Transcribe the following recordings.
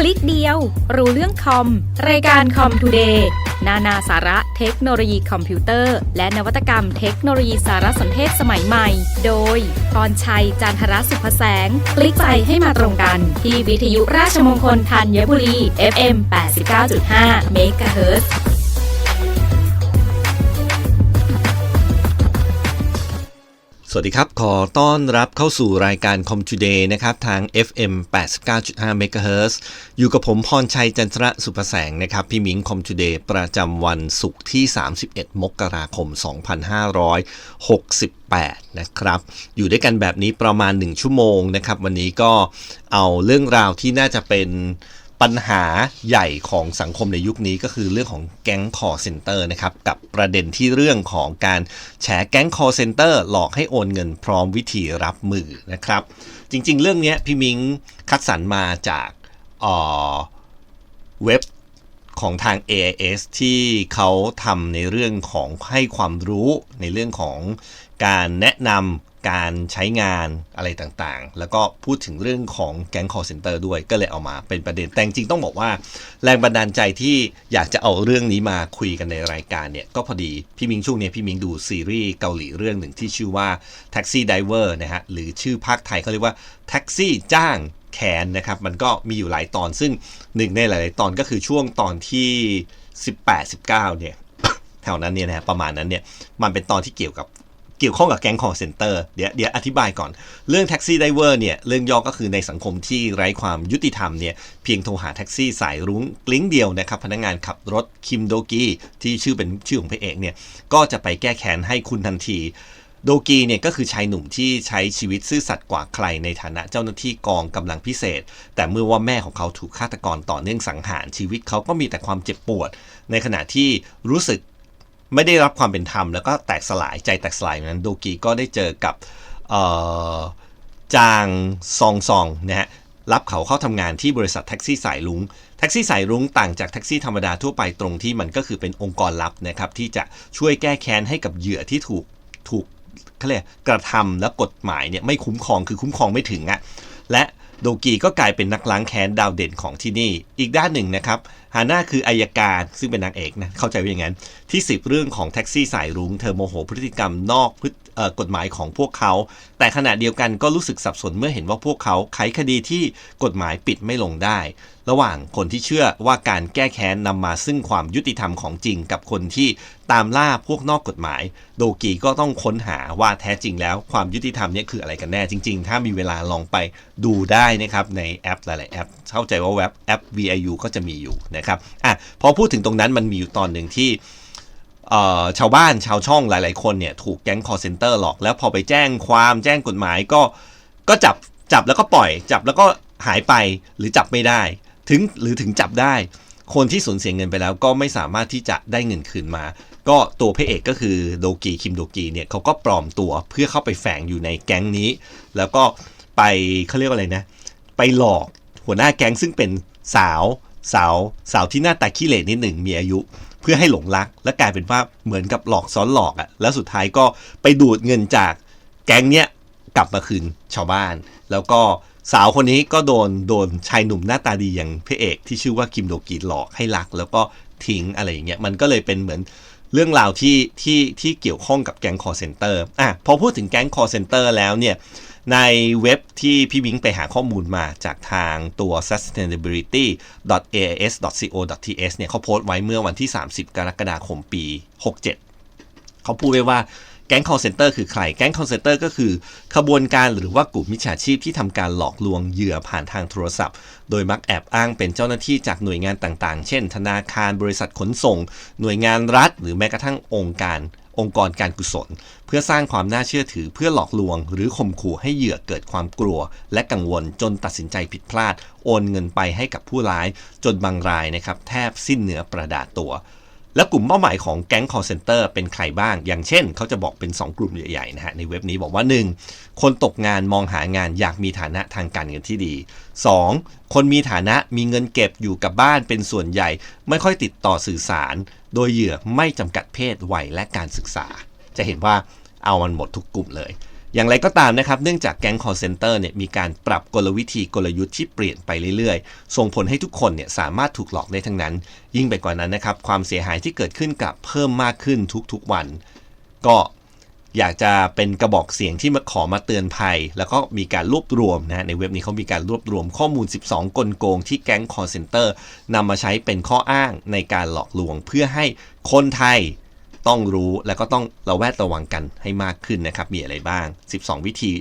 คลิกเดียว รู้เรื่องคอม รายการคอมทูเดย์นานาสาระเทคโนโลยีคอมพิวเตอร์ และนวัตกรรมเทคโนโลยีสารสนเทศสมัยใหม่ โดยกรชัยจันทรสุภแสง คลิกใจให้มาตรงกัน ที่วิทยุราชมงคลธัญบุรี FM 89.5เวัสดีครับ ขอต้อนรับเข้าสู่รายการ Com Today นะครับ ทาง FM 89.5 MHz อยู่กับผมพรชัยจันทระสุภแสงนะครับ พี่มิง Com Today ประจำวันศุกร์ที่ 31 มกราคม 2568 นะครับ อยู่ด้วยกันแบบนี้ประมาณ 1 ชั่วโมงนะครับ วันนี้ก็เอาเรื่องราวที่น่าจะเป็น ปัญหาใหญ่ของสังคมในยุคนี้ก็คือเรื่องของแก๊งคอร์เซนเตอร์นะครับกับประเด็นที่เรื่องของการแฉแก๊งคอร์เซนเตอร์หลอกให้โอนเงินพร้อมวิธีรับมือนะครับ จริง ๆ เรื่องนี้พี่มิงคัดสรรมาจากเอ่อเว็บของทาง AIS ที่เขาทำในเรื่องของให้ความรู้ในเรื่องของการแนะนำ การใช้งานอะไรต่างๆ แล้วก็พูดถึงเรื่องของแก๊ง call center ด้วยก็เลยเอามาเป็นประเด็นแต่จริงต้องบอกว่า แรงบันดาลใจที่อยากจะเอาเรื่องนี้มาคุยกันในรายการเนี่ย ก็พอดีพี่มิงช่วงนี้พี่มิงดูซีรีส์เกาหลีเรื่องหนึ่งที่ชื่อว่า Taxi Driver นะฮะหรือชื่อภาคไทยเขาเรียกว่า Taxi จ้างแขนนะครับมันก็มีอยู่หลายตอนซึ่งหนึ่งในหลาย ๆ ตอนก็คือช่วงตอนที่ 18-19เนี่ยแถวนั้นเนี่ยนะฮะประมาณนั้นเนี่ยมันเป็นตอนที่เกี่ยวกับ เกี่ยวข้องกับแก๊งคอร์เซนเตอร์เดี๋ยวเดี๋ยวอธิบายก่อน เรื่องแท็กซี่ไดเวอร์เนี่ยเรื่องย่อก็คือในสังคมที่ไร้ความยุติธรรมเนี่ยเพียงโทรหาแท็กซี่สายรุ้งกลิ้งเดียวนะครับพนักงานขับรถคิมโดกีที่ชื่อเป็นชื่อของพระเอกเนี่ยก็จะไปแก้แค้นให้คุณทันทีโดกีเนี่ยก็คือชายหนุ่มที่ใช้ชีวิตซื่อสัตย์กว่าใครในฐานะเจ้าหน้าที่กองกำลังพิเศษ แต่เมื่อว่าแม่ของเขาถูกฆาตกรต่อเนื่องสังหารชีวิตเขาก็มีแต่ความเจ็บปวด ในขณะที่รู้สึก ไม่ได้รับความเป็นธรรมแล้วก็แตกสลายใจแตกสลายนั้นโดกีก็ได้เจอกับจางซองซองนะฮะรับเขาเข้าทำงานที่บริษัทแท็กซี่สายลุงแท็กซี่สายรุ้งต่างจากแท็กซี่ธรรมดาทั่วไปตรงที่มันก็คือเป็นองค์กรลับนะครับที่จะช่วยแก้แค้นให้กับเหยื่อที่ถูกถูกเขาเรียกกระทำและกฎหมายเนี่ยไม่คุ้มครองคือคุ้มครองไม่ถึงอะและโดกีก็กลายเป็นนักล้างแค้นดาวเด่นของที่นี่ อีกด้านหนึ่งนะครับ ฮาน่าคืออายการซึ่งเป็นนางเอกนะเข้าใจว่าอย่างนั้น ที่สิบเรื่องของแท็กซี่สายรุ้งเธอโมโหพฤติกรรมนอกกฎหมายของพวกเขา แต่ขณะเดียวกันก็รู้สึกสับสนเมื่อเห็นว่าพวกเขาไขคดีที่กฎหมายปิดไม่ลงได้ ระหว่างคนที่เชื่อว่าการแก้แค้นนำมาซึ่งความยุติธรรมของจริงกับคนที่ตามล่าพวกนอกกฎหมาย โดกีก็ต้องค้นหาว่าแท้จริงแล้วความยุติธรรมนี่คืออะไรกันแน่จริง ๆ ถ้ามีเวลาลองไปดูได้นะครับในแอปหลายๆแอปเข้าใจว่าเว็บแอป VIU ก็จะมีอยู่นะครับอะพอพูดถึงตรงนั้นมันมีอยู่ตอนหนึ่งที่ชาวบ้านชาวช่องหลาย ๆ คนเนี่ยถูกแก๊งคอร์เซนเตอร์หลอก แล้วพอไปแจ้งความแจ้งกฎหมายก็ก็จับจับแล้วก็ปล่อย จับแล้วก็หายไปหรือจับไม่ได้ ถึงหรือถึงจับได้ คนที่สูญเสียเงินไปแล้วก็ไม่สามารถที่จะได้เงินคืนมา ก็ตัวพระเอกก็คือโดกีคิมโดกีเนี่ยเขาก็ปลอมตัวเพื่อเข้าไปแฝงอยู่ในแก๊งนี้ แล้วก็ไปเขาเรียกว่าอะไรนะ ไปหลอกหัวหน้าแก๊งซึ่งเป็นสาว สาวสาวที่หน้าตาขี้เหร่นิดหนึ่งมีอายุเพื่อให้หลงรัก และกลายเป็นว่าเหมือนกับหลอกซ้อนหลอกอะ่ะแล้วสุดท้ายก็ไปดูดเงินจากแก๊งเนี้ยกลับมาคืนชาวบ้าน แล้วก็สาวคนนี้ก็โดนโดนชายหนุ่มหน้าตาดีอย่างพระเอกที่ชื่อว่าคิมโดกีหลอกให้รัก แล้วก็ทิ้งอะไรอย่างเงี้ยมันก็เลยเป็นเหมือนเรื่องราวที่ที่ที่เกี่ยวข้องกับแก๊งคอร์เซนเตอร์อะพอพูดถึงแก๊งคอร์เซนเตอร์แล้วเนี่ย ในเว็บที่พี่บิงไปหาข้อมูลมาจากทางตัว sustainability.ais.co.th เนี่ยเขาโพสต์ไว้เมื่อวันที่ 30 กรกฎาคมปี 67 เขาพูดไว้ว่าแก๊ง call center คือใคร แก๊ง call center ก็คือ ขบวนการหรือว่ากลุ่มมิจฉาชีพที่ทำการหลอกลวงเหยื่อผ่านทางโทรศัพท์ โดยมักแอบอ้างเป็นเจ้าหน้าที่จากหน่วยงานต่างๆ เช่น ธนาคาร บริษัทขนส่ง หน่วยงานรัฐ หรือแม้กระทั่งองค์การ องค์กรการกุศล เพื่อสร้างความน่าเชื่อถือเพื่อหลอกลวง หรือข่มขู่ให้เหยื่อเกิดความกลัว และกังวลจนตัดสินใจผิดพลาด โอนเงินไปให้กับผู้ร้าย จนบางรายนะครับแทบสิ้นเนื้อประดาตัว แล้วกลุ่มเป้าหมายของแก๊ง call center เป็นใครบ้าง อย่างเช่น เขาจะบอกเป็น 2 กลุ่มใหญ่ๆนะฮะในเว็บนี้บอกว่า 1. คนตกงานมองหางานอยากมีฐานะทางการเงินที่ดี 2. คนมีฐานะมีเงินเก็บอยู่กับบ้านเป็นส่วนใหญ่ ไม่ค่อยติดต่อสื่อสาร โดยเหยื่อไม่จำกัดเพศวัยและการศึกษา จะเห็นว่าเอามันหมดทุกกลุ่มเลย อย่างไรก็ตามนะครับ เนื่องจากแก๊ง call center เนี่ยมีการปรับกลวิธีกลยุทธ์ที่เปลี่ยนไปเรื่อยๆ ส่งผลให้ทุกคนเนี่ยสามารถถูกหลอกได้ทั้งนั้น ยิ่งไปกว่านั้นนะครับ ความเสียหายที่เกิดขึ้นกับเพิ่มมากขึ้นทุกๆวัน ก็อยากจะเป็นกระบอกเสียงที่มาขอมาเตือนภัย แล้วก็มีการรวบรวมนะในเว็บนี้เขามีการรวบรวมข้อมูล 12 กลโกงที่แก๊ง call center นำมาใช้เป็นข้ออ้างในการหลอกลวง เพื่อให้คนไทย ต้องรู้แล้วก็ต้องระแวดระวังกันให้มากขึ้นนะครับ มีอะไรบ้าง 12 วิธี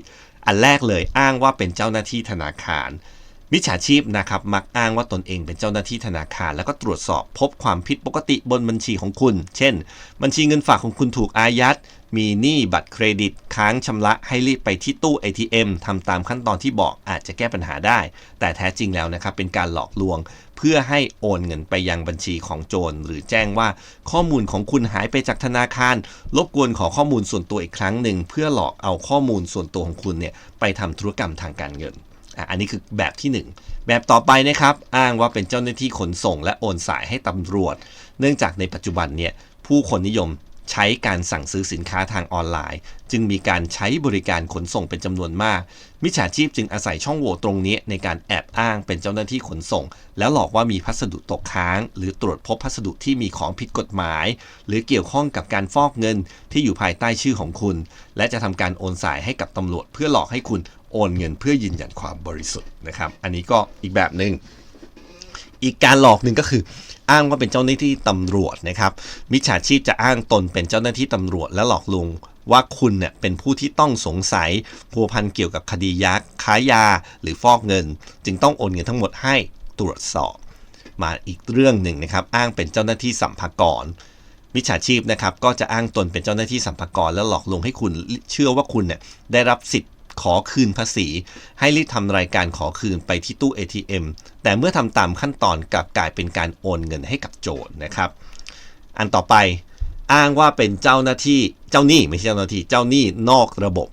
อันแรกเลยอ้างว่าเป็นเจ้าหน้าที่ธนาคาร มิจฉาชีพนะครับมักอ้างว่าตนเองเป็นเจ้าหน้าที่ธนาคาร แล้วก็ตรวจสอบพบความผิดปกติบนบัญชีของคุณ เช่น บัญชีเงินฝากของคุณถูกอายัด มีหนี้บัตรเครดิต ค้างชำระให้รีบไปที่ตู้ ATM ทำตามขั้นตอนที่บอกอาจจะแก้ปัญหาได้ แต่แท้จริงแล้วนะครับเป็นการหลอกลวง เพื่อให้โอนเงินไปยังบัญชีของโจร หรือแจ้งว่าข้อมูลของคุณหายไปจากธนาคาร รบกวนขอข้อมูลส่วนตัวอีกครั้งหนึ่งเพื่อหลอกเอาข้อมูลส่วนตัวของคุณเนี่ยไปทำธุรกรรมทางการเงิน อันนี้คือแบบที่ 1 แบบต่อไปนะครับ อ้างว่าเป็นเจ้าหน้าที่ขนส่ง และโอนสายให้ตำรวจ เนื่องจากในปัจจุบันเนี่ยผู้คนนิยมใช้การสั่งซื้อสินค้าทางออนไลน์ จึงมีการใช้บริการขนส่งเป็นจำนวนมาก มิจฉาชีพจึงอาศัยช่องโหว่ตรงนี้ในการแอบอ้างเป็นเจ้าหน้าที่ขนส่ง แล้วหลอกว่ามีพัสดุตกค้าง หรือตรวจพบพัสดุที่มีของผิดกฎหมาย หรือเกี่ยวข้องกับการฟอกเงินที่อยู่ภายใต้ชื่อของคุณ และจะทำการโอนสายให้กับตำรวจเพื่อหลอกให้คุณ โอนเงินเพื่อยืนยันความบริสุทธิ์นะครับ อันนี้ก็อีกแบบหนึ่งอีกการหลอกหนึ่งก็คือ อ้างว่าเป็นเจ้าหน้าที่ตำรวจนะครับ มิจฉาชีพจะอ้างตนเป็นเจ้าหน้าที่ตำรวจและหลอกลวงว่าคุณเนี่ยเป็นผู้ที่ต้องสงสัยพัวพันเกี่ยวกับคดียักษ์ค้ายา หรือฟอกเงิน จึงต้องโอนเงินทั้งหมดให้ตรวจสอบ มาอีกเรื่องหนึ่งนะครับ อ้างเป็นเจ้าหน้าที่สัมภากรมิจฉาชีพนะครับก็จะอ้างตนเป็นเจ้าหน้าที่สัมภากรแล้วหลอกลวงให้คุณเชื่อว่าคุณเนี่ยได้รับสิทธิ์ ขอคืนภาษี ให้รีบทำรายการขอคืนไปที่ตู้ ATM แต่เมื่อทำตามขั้นตอนกลับกลายเป็นการโอนเงินให้กับโจรนะครับ อันต่อไปอ้างว่าเป็นเจ้าหน้าที่เจ้าหนี้ไม่ใช่เจ้าหน้าที่เจ้าหนี้นอกระบบ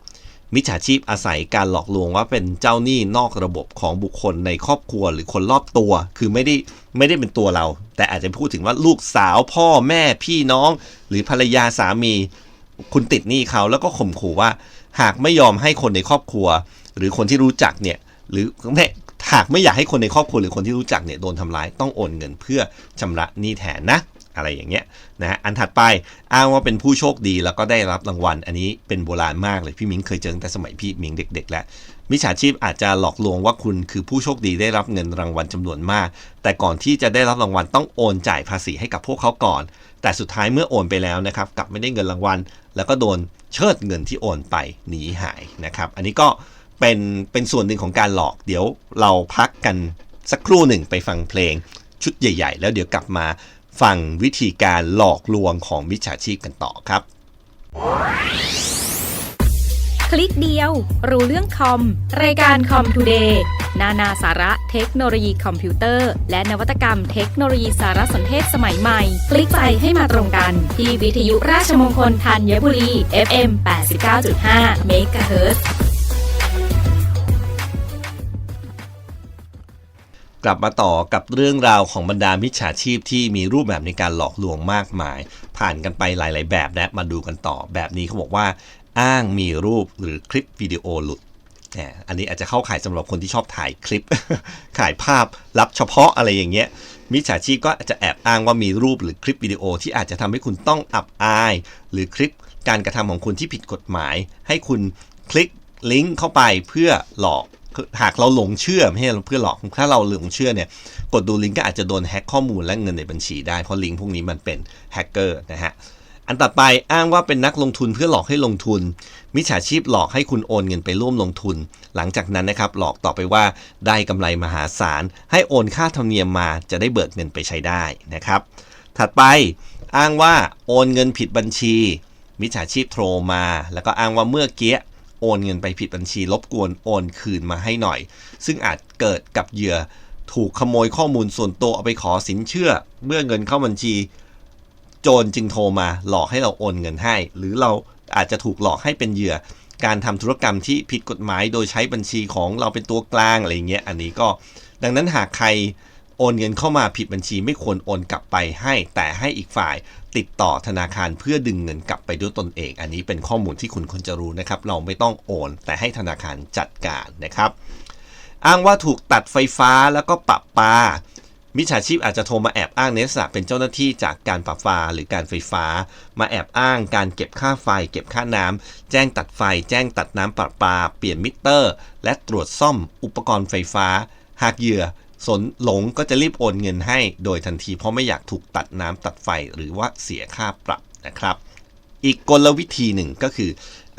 มิจฉาชีพอาศัยการหลอกลวงว่าเป็นเจ้าหนี้นอกระบบของบุคคลในครอบครัวหรือคนรอบตัว คือไม่ได้ไม่ได้เป็นตัวเรา แต่อาจจะพูดถึงว่าลูกสาวพ่อแม่พี่น้อง หรือภรรยาสามี คุณติดหนี้เขาแล้วก็ข่มขู่ว่า หากไม่ยอมให้คนในครอบครัว หรือคนที่รู้จักเนี่ยหรือไม่หากไม่อยากให้คนในครอบครัวหรือคนที่รู้จักเนี่ยโดนทำร้ายต้องโอนเงินเพื่อชำระหนี้แทนนะอะไรอย่างเงี้ยนะฮะอันถัดไปอ้างว่าเป็นผู้โชคดีแล้วก็ได้รับรางวัล อันนี้เป็นโบราณมากเลยพี่มิงเคยเจอตั้งแต่สมัยพี่มิงเด็ก ๆ แล้วมิจฉาชีพอาจจะหลอกลวงว่าคุณคือผู้โชคดีได้รับเงินรางวัลจำนวนมาก แต่ก่อนที่จะได้รับรางวัลต้องโอนจ่ายภาษีให้กับพวกเขาก่อน แต่สุดท้ายเมื่อโอนไปแล้วนะครับกลับไม่ได้เงินรางวัล แล้วก็โดน เชิดเงินที่โอนไปหนีหายนะครับ อันนี้ก็เป็นเป็นส่วนหนึ่งของการหลอก เดี๋ยวเราพักกันสักครู่หนึ่งไปฟังเพลงชุดใหญ่ ๆ แล้วเดี๋ยวกลับมาฟังวิธีการหลอกลวงของมิจฉาชีพกันต่อครับ ลิกเดียว รู้เรื่องคอม รายการคอมทูเดย์นานาสาระเทคโนโลยีคอมพิวเตอร์ และนวัตกรรมเทคโนโลยีสารสนเทศสมัยใหม่ คลิกไปให้มาตรงกัน ที่วิทยุราชมงคลธัญบุรี FM 89.5 MHz กลับมาต่อกับเรื่องราวของบรรดามิจฉาชีพที่มีรูปแบบในการหลอกลวงมากมาย ผ่านกันไปหลาย ๆ แบบและมาดูกันต่อแบบนี้เขาบอกว่า อ้างมีรูปหรือคลิปวิดีโอหลุดอันนี้อาจจะเข้าข่ายสำหรับคนที่ชอบถ่ายคลิปถ่ายภาพลับเฉพาะอะไรอย่างเงี้ย มิจฉาชีพก็อาจจะแอบอ้างว่ามีรูปหรือคลิปวิดีโอที่อาจจะทำให้คุณต้องอับอาย หรือคลิปการกระทำของคุณที่ผิดกฎหมาย ให้คุณคลิกลิงก์เข้าไปเพื่อหลอกหากเราหลงเชื่อไม่ใช่เพื่อหลอกถ้าเราหลงเชื่อเนี่ยกดดูลิงก์ก็อาจจะโดนแฮ็กข้อมูลและเงินในบัญชีได้เพราะลิงก์พวกนี้มันเป็นแฮกเกอร์นะฮะ อันต่อไปอ้างว่าเป็นนักลงทุนเพื่อหลอกให้ลงทุน มิจฉาชีพหลอกให้คุณโอนเงินไปร่วมลงทุน หลังจากนั้นนะครับหลอกต่อไปว่าได้กำไรมหาศาล ให้โอนค่าธรรมเนียมมาจะได้เบิกเงินไปใช้ได้นะครับ ถัดไปอ้างว่าโอนเงินผิดบัญชี มิจฉาชีพโทรมา แล้วก็อ้างว่าเมื่อเกี้ยโอนเงินไปผิดบัญชี รบกวนโอนคืนมาให้หน่อย ซึ่งอาจเกิดกับเหยื่อถูกขโมยข้อมูลส่วนตัวเอาไปขอสินเชื่อ เมื่อเงินเข้าบัญชี โจรจึงโทรมาหลอกให้เราโอนเงินให้ หรือเราอาจจะถูกหลอกให้เป็นเหยื่อ การทำธุรกรรมที่ผิดกฎหมายโดยใช้บัญชีของเราเป็นตัวกลางอะไรอย่างเงี้ยอันนี้ก็ ดังนั้นหากใครโอนเงินเข้ามาผิดบัญชีไม่ควรโอนกลับไปให้ แต่ให้อีกฝ่ายติดต่อธนาคารเพื่อดึงเงินกลับไปด้วยตนเอง อันนี้เป็นข้อมูลที่คุณควรจะรู้นะครับ เราไม่ต้องโอน แต่ให้ธนาคารจัดการนะครับ อ้างว่าถูกตัดไฟฟ้าแล้วก็ปรับปา มิจฉาชีพอาจจะโทรมาแอบอ้างในลักษณะเป็นเจ้าหน้าที่จากการปรับฟ้าหรือการไฟฟ้า มาแอบอ้างการเก็บค่าไฟ เก็บค่าน้ำแจ้งตัดไฟ แจ้งตัดน้ำประปา เปลี่ยนมิเตอร์ และตรวจซ่อมอุปกรณ์ไฟฟ้า หากเหยื่อสนหลงก็จะรีบโอนเงินให้โดยทันทีเพราะไม่อยากถูกตัดน้ำตัดไฟหรือว่าเสียค่าปรับนะครับ อีกกลวิธีหนึ่งก็คือ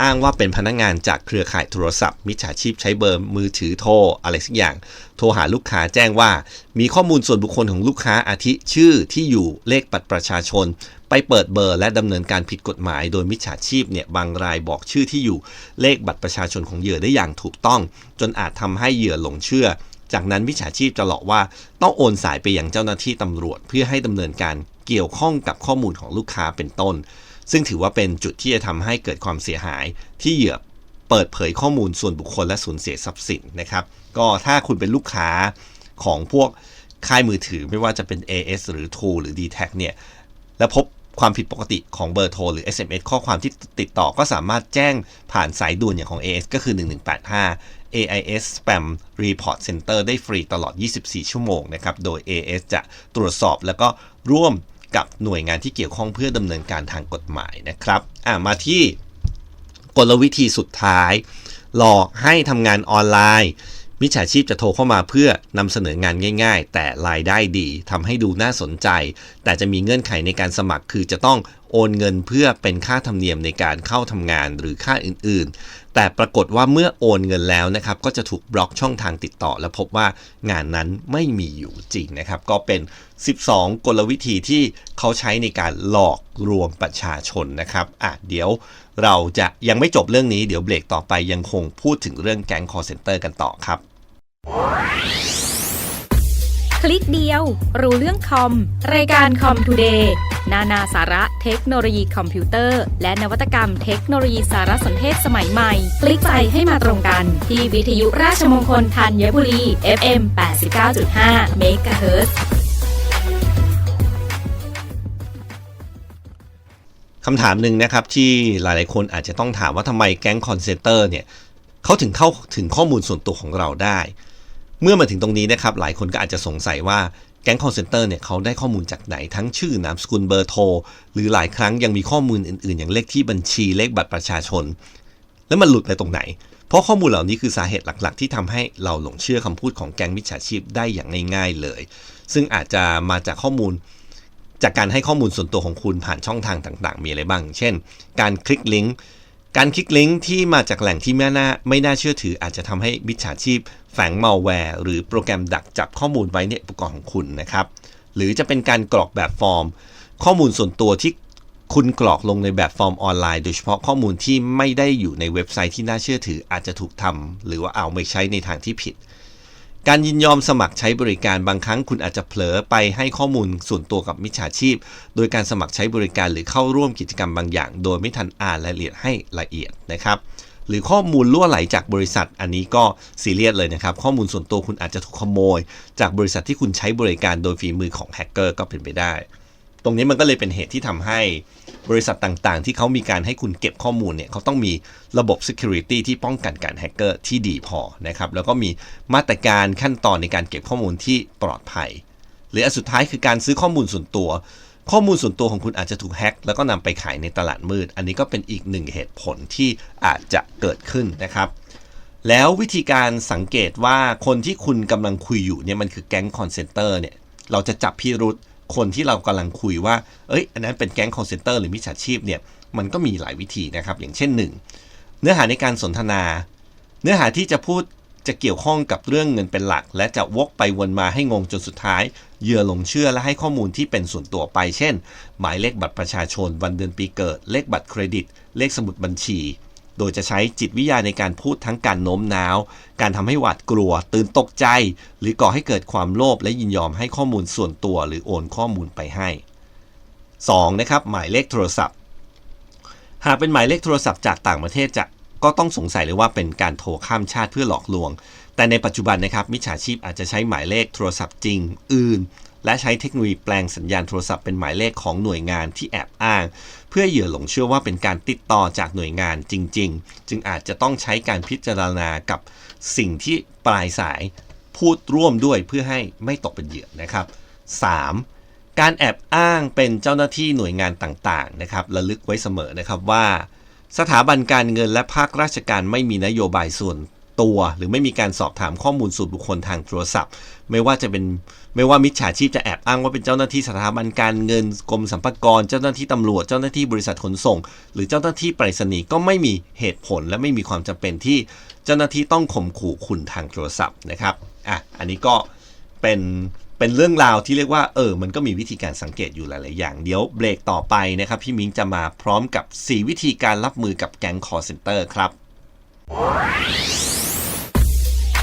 อ้างว่าเป็นพนักงานจากเครือข่ายโทรศัพท์ มิจฉาชีพใช้เบอร์มือถือโทรอะไรสักอย่าง โทรหาลูกค้าแจ้งว่า มีข้อมูลส่วนบุคคลของลูกค้าอาทิชื่อที่อยู่เลขบัตรประชาชน ไปเปิดเบอร์และดำเนินการผิดกฎหมาย โดยมิจฉาชีพเนี่ยบางรายบอกชื่อที่อยู่เลขบัตรประชาชนของเหยื่อได้อย่างถูกต้อง จนอาจทำให้เหยื่อหลงเชื่อจากนั้นมิจฉาชีพจะหลอกว่าต้องโอนสายไปยังเจ้าหน้าที่ตำรวจ เพื่อให้ดำเนินการเกี่ยวข้องกับข้อมูลของลูกค้าเป็นต้น ซึ่งถือว่าเป็นจุดที่จะทำให้เกิดความเสียหายที่เหยื่อเปิดเผยข้อมูลส่วนบุคคลและสูญเสียทรัพย์สินนะครับ ก็ถ้าคุณเป็นลูกค้าของพวกค่ายมือถือไม่ว่าจะเป็น AS หรือ True หรือ d t แทเนี่ยและพบความผิดปกติของเบอร์โทรหรือ SMS ข้อความที่ติดต่อก็สามารถแจ้งผ่านสายด่วนอย่างของ AS ก็คือ 1185 AIS Spam Report Center ได้ฟรีตลอด 24 ชั่วโมงนะครับ โดย AS จะตรวจสอบแล้วก็ร่วม กับหน่วยงานที่เกี่ยวข้องเพื่อดำเนินการทางกฎหมายนะครับอ่ามาที่กลวิธีสุดท้าย หลอกให้ทำงานออนไลน์ มิจฉาชีพจะโทรเข้ามาเพื่อนำเสนองานง่าย ๆ แต่รายได้ดีทำให้ดูน่าสนใจ แต่จะมีเงื่อนไขในการสมัครคือจะต้อง โอนเงินเพื่อเป็นค่าธรรมเนียมในการเข้าทำงานหรือค่าอื่นๆ แต่ปรากฏว่าเมื่อโอนเงินแล้วนะครับ ก็จะถูกบล็อกช่องทางติดต่อ และพบว่างานนั้นไม่มีอยู่จริงนะครับ ก็เป็น 12 กลวิธีที่เขาใช้ในการหลอกลวงประชาชนนะครับอะเดี๋ยวเราจะยังไม่จบเรื่องนี้เดี๋ยวเบรกต่อไปยังคงพูดถึงเรื่องแก๊งคอร์เซนเตอร์กันต่อครับ คลิกเดียว รู้เรื่องคอม รายการคอมทูเดย์นานาสาระเทคโนโลยีคอมพิวเตอร์ และนวัตกรรมเทคโนโลยีสารสนเทศสมัยใหม่ คลิกไปให้มาตรงกัน ที่วิทยุราชมงคลธัญบุรี FM 89.5 MHz คำถามหนึ่งนะครับที่หลายๆ คนอาจจะต้องถามว่าทำไมแก๊งคอนเซนเตอร์เนี่ยเขาถึงเข้าถึงข้อมูลส่วนตัวของเราได้ เมื่อมาถึงตรงนี้นะครับหลายคนก็อาจจะสงสัยว่าแก๊งคอนเซนเตอร์เนี่ยเขาได้ข้อมูลจากไหนทั้งชื่อนามสกุลเบอร์โทร หรือหลายครั้งยังมีข้อมูลอื่นๆ อย่างเลขที่บัญชีเลขบัตรประชาชน แล้วมันหลุดไปตรงไหน เพราะข้อมูลเหล่านี้คือสาเหตุหลักๆ ที่ทำให้เราหลงเชื่อคำพูดของแก๊งมิจฉาชีพได้อย่างง่ายๆเลย ซึ่งอาจจะมาจากข้อมูล จากการให้ข้อมูลส่วนตัวของคุณผ่านช่องทางต่างๆ มีอะไรบ้าง เช่น การคลิกลิงก์ การคลิกลิงก์ที่มาจากแหล่งที่ไม่น่าไม่น่าเชื่อถือ อาจจะทำให้มิจฉาชีพแฝงมัลแวร์หรือโปรแกรมดักจับข้อมูลไว้ในอุปกรณ์ของคุณนะครับ หรือจะเป็นการกรอกแบบฟอร์ม ข้อมูลส่วนตัวที่คุณกรอกลงในแบบฟอร์มออนไลน์ โดยเฉพาะข้อมูลที่ไม่ได้อยู่ในเว็บไซต์ที่น่าเชื่อถือ อาจจะถูกทำหรือว่าเอาไปใช้ในทางที่ผิด การยินยอมสมัครใช้บริการบางครั้งคุณอาจจะเผลอไปให้ข้อมูลส่วนตัวกับมิจฉาชีพ โดยการสมัครใช้บริการหรือเข้าร่วมกิจกรรมบางอย่าง โดยไม่ทันอ่านรายละเอียดให้ละเอียดนะครับหรือข้อมูลล่วไหลจากบริษัทอันนี้ก็ซีเรียสเลยนะครับ ข้อมูลส่วนตัวคุณอาจจะถูกขโมย จากบริษัทที่คุณใช้บริการโดยฝีมือของแฮกเกอร์ก็เป็นไปได้ ตรงนี้มันก็เลยเป็นเหตุที่ทำให้ บริษัทต่างๆ ที่เขามีการให้คุณเก็บข้อมูลเนี่ยเขาต้องมีระบบ Security ที่ป้องกันการแฮกเกอร์ที่ดีพอนะครับแล้วก็มีมาตรการขั้นตอนในการเก็บข้อมูลที่ปลอดภัย หรืออันสุดท้ายคือการซื้อข้อมูลส่วนตัว ข้อมูลส่วนตัวของคุณอาจจะถูกแฮ็กแล้วก็นำไปขายในตลาดมืด อันนี้ก็เป็นอีกหนึ่งเหตุผลที่อาจจะเกิดขึ้นนะครับแล้ววิธีการสังเกตว่าคนที่คุณกำลังคุยอยู่เนี่ยมันคือแก๊งคอนเซนเตอร์เนี่ยเราจะจับพิรุษ คนที่เรากำลังคุยว่า เอ้ย อันนั้นเป็นแก๊งคอนเซนเตอร์หรือมิจฉาชีพเนี่ย มันก็มีหลายวิธีนะครับ อย่างเช่นหนึ่งเนื้อหาในการสนทนา เนื้อหาที่จะพูดจะเกี่ยวข้องกับเรื่องเงินเป็นหลัก และจะวกไปวนมาให้งงจนสุดท้ายเหยื่อหลงเชื่อและให้ข้อมูลที่เป็นส่วนตัวไป เช่น หมายเลขบัตรประชาชน วันเดือนปีเกิด เลขบัตรเครดิต เลขสมุดบัญชี โดยจะใช้จิตวิทยาในการพูดทั้งการโน้มน้าว การทำให้หวาดกลัว ตื่นตกใจ หรือก่อให้เกิดความโลภและยินยอมให้ข้อมูลส่วนตัวหรือโอนข้อมูลไปให้ 2. นะครับ หมายเลขโทรศัพท์ หากเป็นหมายเลขโทรศัพท์จากต่างประเทศจะก็ต้องสงสัยเลยว่าเป็นการโทรข้ามชาติเพื่อหลอกลวง แต่ในปัจจุบันนะครับมิจฉาชีพอาจจะใช้หมายเลขโทรศัพท์จริง อื่น และใช้เทคโนโลยีแปลงสัญญาณโทรศัพท์เป็นหมายเลขของหน่วยงานที่แอบอ้าง เพื่อเหยื่อหลงเชื่อว่าเป็นการติดต่อจากหน่วยงานจริง ๆ จึงอาจจะต้องใช้การพิจารณากับสิ่งที่ปลายสายพูดร่วมด้วยเพื่อให้ไม่ตกเป็นเหยื่อนะครับ 3. การแอบอ้างเป็นเจ้าหน้าที่หน่วยงานต่างๆนะครับระลึกไว้เสมอนะครับว่า สถาบันการเงินและภาคราชการไม่มีนโยบายส่วนตัว หรือไม่มีการสอบถามข้อมูลส่วนบุคคลทางโทรศัพท์ ไม่ว่าจะเป็น ไม่ว่ามิจฉาชีพจะแอบอ้างว่าเป็นเจ้าหน้าที่สถาบันการเงินกรมสรรพากร เจ้าหน้าที่ตำรวจ เจ้าหน้าที่บริษัทขนส่ง หรือเจ้าหน้าที่ไปรษณีย์ก็ไม่มีเหตุผลและไม่มีความจำเป็นที่เจ้าหน้าที่ต้องข่มขู่คุณทางโทรศัพท์นะครับอะอันนี้ก็เป็นเป็นเรื่องราวที่เรียกว่าเออ มันก็มีวิธีการสังเกตอยู่หลาย ๆ อย่าง เดี๋ยวเบรกต่อไปนะครับ พี่มิ้งจะมาพร้อมกับ 4 วิธีการรับมือกับแก๊งคอร์เซนเตอร์ครับ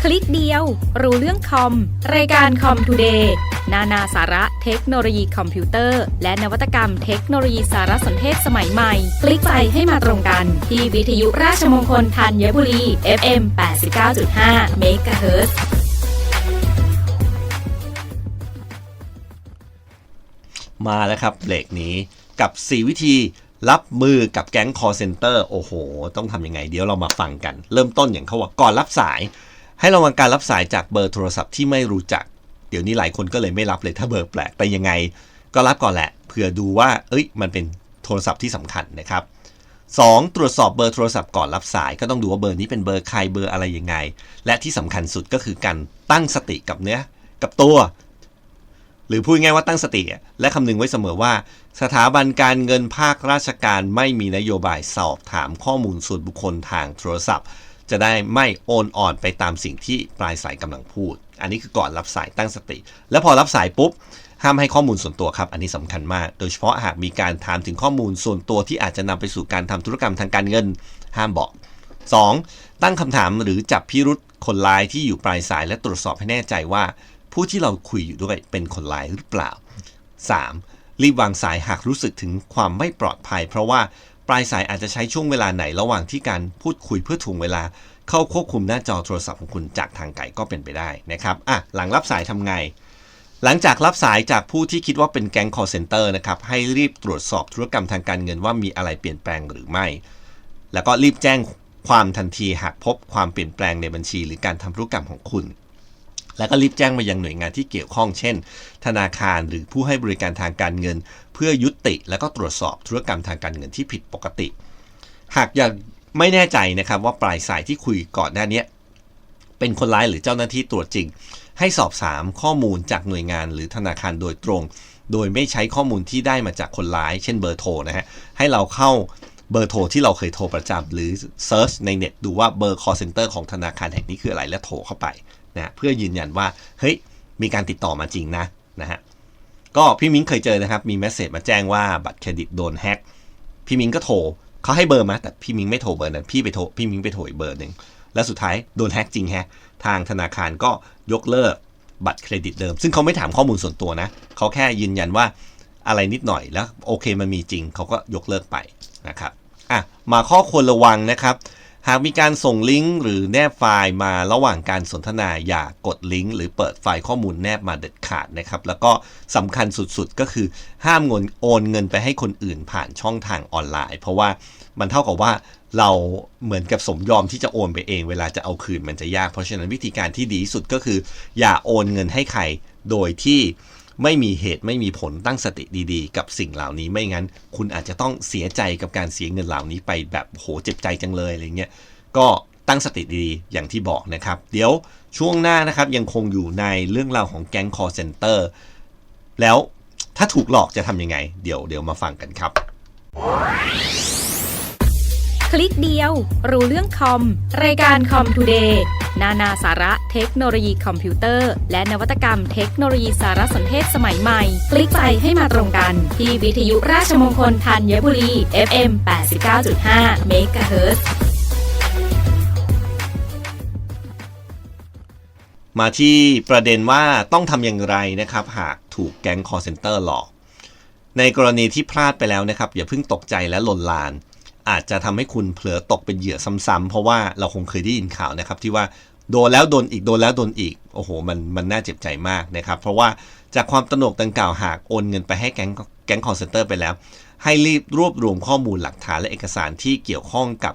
คลิกเดียว รู้เรื่องคอม รายการคอมทูเดย์นานาสาระเทคโนโลยีคอมพิวเตอร์ และนวัตกรรมเทคโนโลยีสารสนเทศสมัยใหม่ คลิกไปให้มาตรงกัน ที่วิทยุราชมงคลธัญบุรี FM 89.5 MHz มาแล้วครับเบรกนี้กับ 4 วิธีรับมือกับแก๊งคอร์เซนเตอร์โอ้โห ต้องทำยังไงเดี๋ยวเรามาฟังกัน เริ่มต้นอย่างเขาว่าก่อนรับสาย ให้ระวังการรับสายจากเบอร์โทรศัพท์ที่ไม่รู้จัก เดี๋ยวนี้หลายคนก็เลยไม่รับเลยถ้าเบอร์แปลก แต่ยังไง ก็รับก่อนแหละเผื่อดูว่า เอ้ย มันเป็นโทรศัพท์ที่สำคัญนะครับ 2. ตรวจสอบเบอร์โทรศัพท์ก่อนรับสายก็ต้องดูว่าเบอร์นี้เป็นเบอร์ใครเบอร์อะไรยังไง และที่สำคัญสุดก็คือการตั้งสติกับเนื้อกับตัว หรือพูดง่ายว่าตั้งสติ และคำนึงไว้เสมอว่า สถาบันการเงินภาคราชการไม่มีนโยบายสอบถามข้อมูลส่วนบุคคลทางโทรศัพท์ จะได้ไม่โอนอ่อนไปตามสิ่งที่ปลายสายกำลังพูด อันนี้คือก่อนรับสายตั้งสติ แล้วพอรับสายปุ๊บห้ามให้ข้อมูลส่วนตัวครับ อันนี้สำคัญมาก โดยเฉพาะหากมีการถามถึงข้อมูลส่วนตัวที่อาจจะนำไปสู่การทำธุรกรรมทางการเงิน ห้ามบอก 2. ตั้งคำถามหรือจับพิรุษคนร้ายที่อยู่ปลายสายและตรวจสอบให้แน่ใจว่า ผู้ที่เราคุยอยู่ด้วยเป็นคนร้ายหรือเปล่า 3. รีบวางสายหากรู้สึกถึงความไม่ปลอดภัย เพราะว่า ปลายสายอาจจะใช้ช่วงเวลาไหนระหว่างที่การพูดคุยเพื่อถ่วงเวลา เข้าควบคุมหน้าจอโทรศัพท์ของคุณจากทางไกลก็เป็นไปได้นะครับอะหลังรับสายทำไง หลังจากรับสายจากผู้ที่คิดว่าเป็นแก๊ง call center นะครับให้รีบตรวจสอบธุรกรรมทางการเงินว่ามีอะไรเปลี่ยนแปลงหรือไม่ แล้วก็รีบแจ้งความทันทีหากพบความเปลี่ยนแปลงในบัญชี หรือการทำธุรกรรมของคุณ แล้วก็รีบแจ้งมายังหน่วยงานที่เกี่ยวข้อง เช่น ธนาคารหรือผู้ให้บริการทางการเงิน พื่อยุติ แล้วก็ตรวจสอบธุรกรรมทางการเงินที่ผิดปกติ หากยังไม่แน่ใจนะครับว่าปลายสายที่คุยก่อนหน้านี้เป็นคนร้ายหรือเจ้าหน้าที่ตรวจจริง ให้สอบถามข้อมูลจากหน่วยงานหรือธนาคารโดยตรง โดยไม่ใช้ข้อมูลที่ได้มาจากคนร้าย เช่นเบอร์โทรนะฮะให้เราเข้าเบอร์โทรที่เราเคยโทรประจำหรือเซิร์ชในเน็ตดูว่าเบอร์ call center ของธนาคารแห่งนี้คืออะไรและโทรเข้าไปนะเพื่อยืนยันว่าเฮ้ยมีการติดต่อมาจริงนะนะฮะ ก็พี่มิ้งเคยเจอนะครับ มีเมสเซจมาแจ้งว่าบัตรเครดิตโดนแฮ็กพี่มิ้งก็โทรเขาให้เบอร์มา แต่พี่มิ้งไม่โทรเบอร์นั้นพี่ไปโทรพี่มิ้งไปโทรอีกเบอร์หนึ่งแล้วสุดท้ายโดนแฮ็กจริงแฮะทางธนาคารก็ยกเลิกบัตรเครดิตเดิม ซึ่งเขาไม่ถามข้อมูลส่วนตัวนะเขาแค่ยืนยันว่าอะไรนิดหน่อยแล้วโอเคมันมีจริงเขาก็ยกเลิกไปนะครับอะมาข้อควรระวังนะครับ หากมีการส่งลิงก์หรือแนบไฟล์มาระหว่างการสนทนาอย่ากดลิงก์หรือเปิดไฟล์ข้อมูลแนบมาเด็ดขาดนะครับ แล้วก็สำคัญสุดๆก็คือห้ามเงินโอนเงินไปให้คนอื่นผ่านช่องทางออนไลน์ เพราะว่ามันเท่ากับว่าเราเหมือนกับสมยอมที่จะโอนไปเอง เวลาจะเอาคืนมันจะยาก เพราะฉะนั้นวิธีการที่ดีสุดก็คือ อย่าโอนเงินให้ใครโดยที่ ไม่มีเหตุไม่มีผลตั้งสติดีๆ กับสิ่งเหล่านี้ไม่งั้น คุณอาจจะต้องเสียใจกับการเสียเงินเหล่านี้ไปแบบโหเจ็บใจจังเลยอะไรเงี้ยก็ตั้งสติดีๆอย่างที่บอกนะครับ เดี๋ยวช่วงหน้านะครับยังคงอยู่ในเรื่องราวของแก๊งคอร์เซนเตอร์แล้วถ้าถูกหลอกจะทำยังไง เดี๋ยวเดี๋ยวมาฟังกันครับ คลิกเดียว รู้เรื่องคอม รายการคอมทูเดย์นานาสาระเทคโนโลยีคอมพิวเตอร์ และนวัตกรรมเทคโนโลยีสารสนเทศสมัยใหม่ คลิกไปให้มาตรงกัน ที่วิทยุราชมงคลธัญบุรี FM 89.5 MHz มาที่ประเด็นว่าต้องทำอย่างไรนะครับ หากถูกแก๊ง call center หลอก ในกรณีที่พลาดไปแล้วนะครับ อย่าเพิ่งตกใจและหล่นลาน อาจจะทำให้คุณเผลอตกเป็นเหยื่อซ้ำๆเพราะว่าเราคงเคยได้ยินข่าวนะครับ ที่ว่าโดนแล้วโดนอีกโดนแล้วโดนอีกโอ้โหมันมันน่าเจ็บใจมากนะครับ เพราะว่าจากความตนกดังกล่าวหากโอนเงินไปให้แก๊งแก๊งคอนเซนเตอร์ไปแล้ว ให้รีบรวบรวมข้อมูลหลักฐานและเอกสารที่เกี่ยวข้องกับ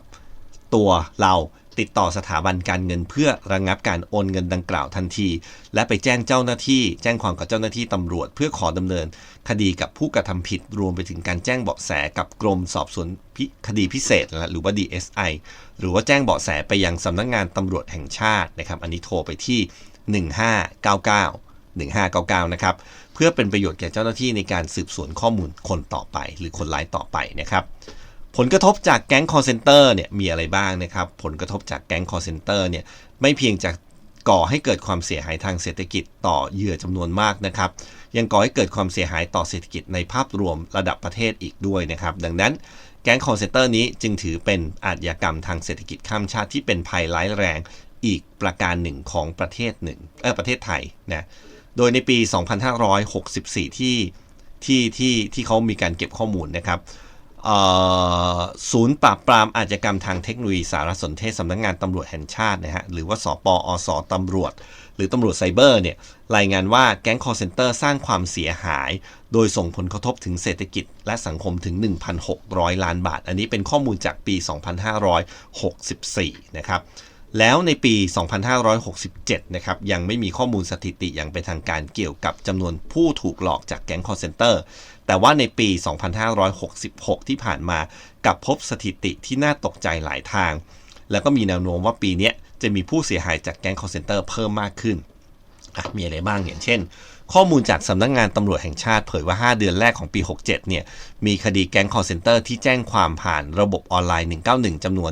ตัวเรา ติดต่อสถาบันการเงินเพื่อระงงับการโอนเงินดังกล่าวทันที และไปแจ้งเจ้าหน้าที่ แจ้งความกับเจ้าหน้าที่ตำรวจ เพื่อขอดำเนิน คดีกับผู้กระทำผิดรวมไปถึงการแจ้งเบาะแสกับกรมสอบสวนคดีพิเศษนะหรือว่า DSI หรือว่าแจ้งเบาะแสไปยังสำนักงานตำรวจแห่งชาตินะครับ อันนี้โทรไปที่ 1599 1599 นะครับ เพื่อเป็นประโยชน์แก่เจ้าหน้าที่ในการสืบสวนข้อมูลคนต่อไป หรือคนร้ายต่อไปนะครับ ผลกระทบจากแก๊งคอร์เซนเตอร์เนี่ยมีอะไรบ้างนะครับ ผลกระทบจากแก๊งคอร์เซนเตอร์เนี่ยไม่เพียงจะก่อให้เกิดความเสียหายทางเศรษฐกิจต่อเหยื่อจำนวนมากนะครับ ยังก่อให้เกิดความเสียหายต่อเศรษฐกิจในภาพรวมระดับประเทศอีกด้วยนะครับ ดังนั้นแก๊งคอร์เซนเตอร์นี้จึงถือเป็นอาชญากรรมทางเศรษฐกิจข้ามชาติที่เป็นภัยร้ายแรงอีกประการหนึ่งของประเทศหนึ่งเออประเทศไทยนะโดยในปี 2564 ที่ที่ที่ที่เขามีการเก็บข้อมูลนะครับ ศูนย์ปราบปรามอาชญากรรมทางเทคโนโลยีสารสนเทศสำนักงงานตำรวจแห่งชาตินะฮะหรือว่าสปอสตำรวจ หรือตำรวจไซเบอร์เนี่ยรายงานว่าแก๊งคอร์เซนเตอร์สร้างความเสียหาย โดยส่งผลกระทบถึงเศรษฐกิจและสังคมถึง 1,600 ล้านบาท อันนี้เป็นข้อมูลจากปี 2564 นะครับ แล้วในปี 2567 นะครับ ยังไม่มีข้อมูลสถิติอย่างเป็นทางการเกี่ยวกับจำนวนผู้ถูกหลอกจากแก๊งคอร์เซนเตอร์ แต่ว่าในปี 2566 ที่ผ่านมากับพบสถิติที่น่าตกใจหลายทาง แล้วก็มีแนวโน้มว่าปีนี้จะมีผู้เสียหายจากแก๊งคอร์เซนเตอร์เพิ่มมากขึ้นมีอะไรบ้างอย่างเช่น ข้อมูลจากสำนักงงานตำรวจแห่งชาติเผยว่า 5 เดือนแรกของปี 67 เนี่ย มีคดีแก๊งคอร์เซนเตอร์ที่แจ้งความผ่านระบบออนไลน์ 191 จำนวน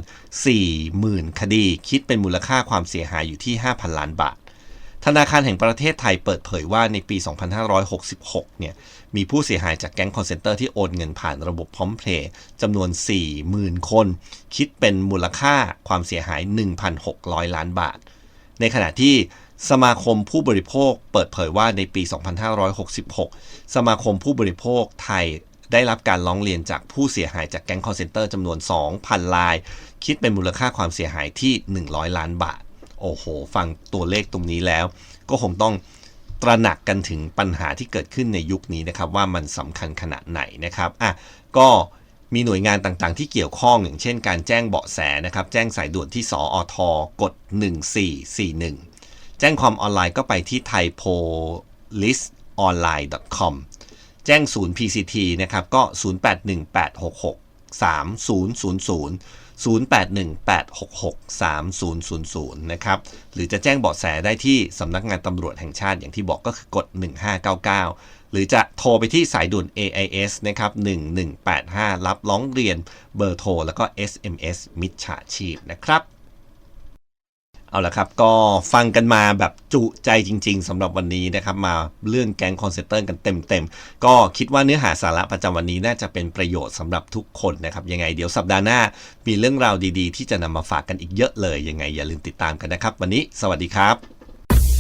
40,000 คดี คิดเป็นมูลค่าความเสียหายอยู่ที่ 5,000 ล้านบาท ธนาคารแห่งประเทศไทยเปิดเผยว่าในปี 2566 เนี่ย มีผู้เสียหายจากแก๊งคอร์เซนเตอร์ที่โอนเงินผ่านระบบพร้อมเพลย์จำนวน 40,000 คน คิดเป็นมูลค่าความเสียหาย 1,600 ล้านบาท ในขณะที่ สมาคมผู้บริโภคเปิดเผยว่าในปี 2566 สมาคมผู้บริโภคไทยได้รับการร้องเรียนจากผู้เสียหายจากแก๊งคอร์เซนเตอร์จำนวน 2,000ราย คิดเป็นมูลค่าความเสียหายที่ 100 ล้านบาท โอ้โห ฟังตัวเลขตรงนี้แล้ว ก็คงต้องตระหนักกันถึงปัญหาที่เกิดขึ้นในยุคนี้นะครับ ว่ามันสำคัญขนาดไหนนะครับอะก็มีหน่วยงานต่างๆ ที่เกี่ยวข้องอย่างเช่น การแจ้งเบาะแสนะครับ แจ้งสายด่วนที่สออทกด 1441 จ้งความออนไลน์ก็ไปที่ thaipoliceonline.com แจ้งศูนย์ PCT นะครับก็ 0818663000 0818663000 นะครับ หรือจะแจ้งเบาะแสได้ที่สำนักงานตำรวจแห่งชาติอย่างที่บอกก็คือกด 1599 หรือจะโทรไปที่สายด่วน AIS นะครับ 1185 รับร้องเรียนเบอร์โทร แล้วก็ SMS มิจฉาชีพนะครับ เอาละครับ ก็ฟังกันมาแบบจุใจจริง ๆสำหรับวันนี้นะครับ มาเรื่องแก๊งคอนเซนเตอร์กันเต็มๆ ก็คิดว่าเนื้อหาสาระประจำวันนี้น่าจะเป็นประโยชน์สำหรับทุกคนนะครับ ยังไงเดี๋ยวสัปดาห์หน้า มีเรื่องราวดีๆ ที่จะนำมาฝากกันอีกเยอะเลย ยังไงอย่าลืมติดตามกันนะครับ วันนี้ สวัสดีครับ